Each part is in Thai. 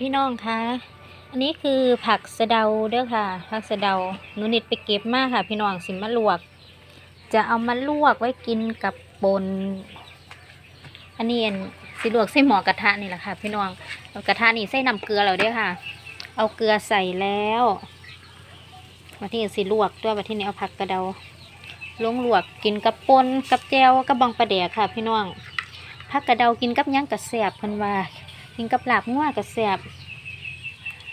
พี่น้องคะอันนี้คือผักสะเดาเด้อค่ะ ผักสะเดาหนูนิดไปเก็บมาค่ะ พี่น้องสิมาลวก จะเอามาลวกไว้กินกับปนอันนี้อันสิลวกใส่หม้อกระทะนี่แหละค่ะ พี่น้องกระทะนี่ใส่น้ำเกลือแล้วเด้อค่ะ เอาเกลือใส่แล้วมาที่สิลวกด้วยมาที่นี้เอาผักกระเดาลงลวกกินกับปนกับแจวกับบองปลาแดกค่ะ พี่น้องผักกระเดากินกับหยังกระแสบเพิ่นว่า กินกับลาบงัวกระแสบ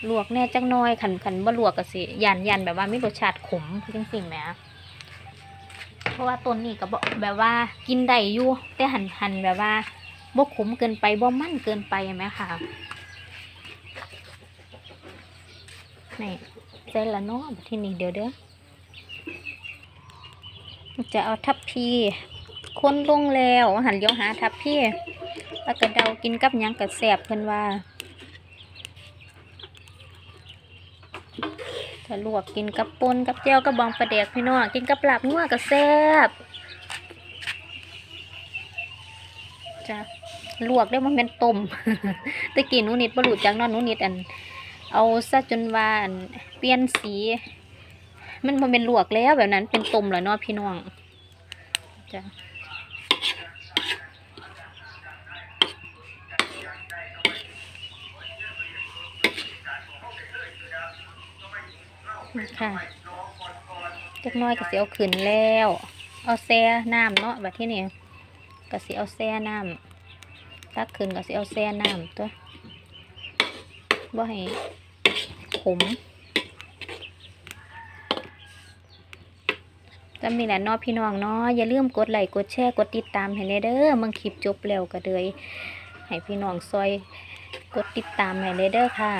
ลวกแน่จังน้อยขันขันบ่ลวกกะสิยันยันแบบว่ามีรสชาติขมจังสิ่งแหมเพราะว่าต้นนี้ก็บแบบว่ากินได้อยู่แต่หันหันแบบว่าบ่ขมเกินไปบ่มั่นเกินไปไหมค่ะนี่เสร็จแล้วเนาะที่นี่เดี๋ยวเด้อจะเอาทับพีคนลงแล้วหันเลี้ยวหาทับพี แล้วก็เดากินกับยังกับแสบเพิ่นว่าถ้าลวกกินกับปนกับแจ่วกับบองปลาแดกพี่น้องกินกับลาบงัวกับแซ่บจ้ะลวกได้มันเป็นต้มตะกี้นูนิดบรูจังนอนนูนิดอัน เอาซะจนว่านเปลี่ยนสี มันมันเป็นลวกแล้วแบบนั้นเป็นต้มแล้วเนาะพี่น้องจ้ะ ค่ะจักน้อยก็สิเอาขึ้นแล้ว เอาแซ่น้ำเนาะแบบที่นี่ก็สิเอาแซ่น้ำตักขึ้นก็สิเอาแซ่น้ำตัวบ่ให้ขมก็มีแหละนาะพี่น้องเนาะอย่าลืมกดไลค์กดแชร์กดติดตามให้แน่เด้อมึงคลิปจบแล้วก็เลยให้พี่น้องซอยกดติดตามให้เลยเด้อค่ะ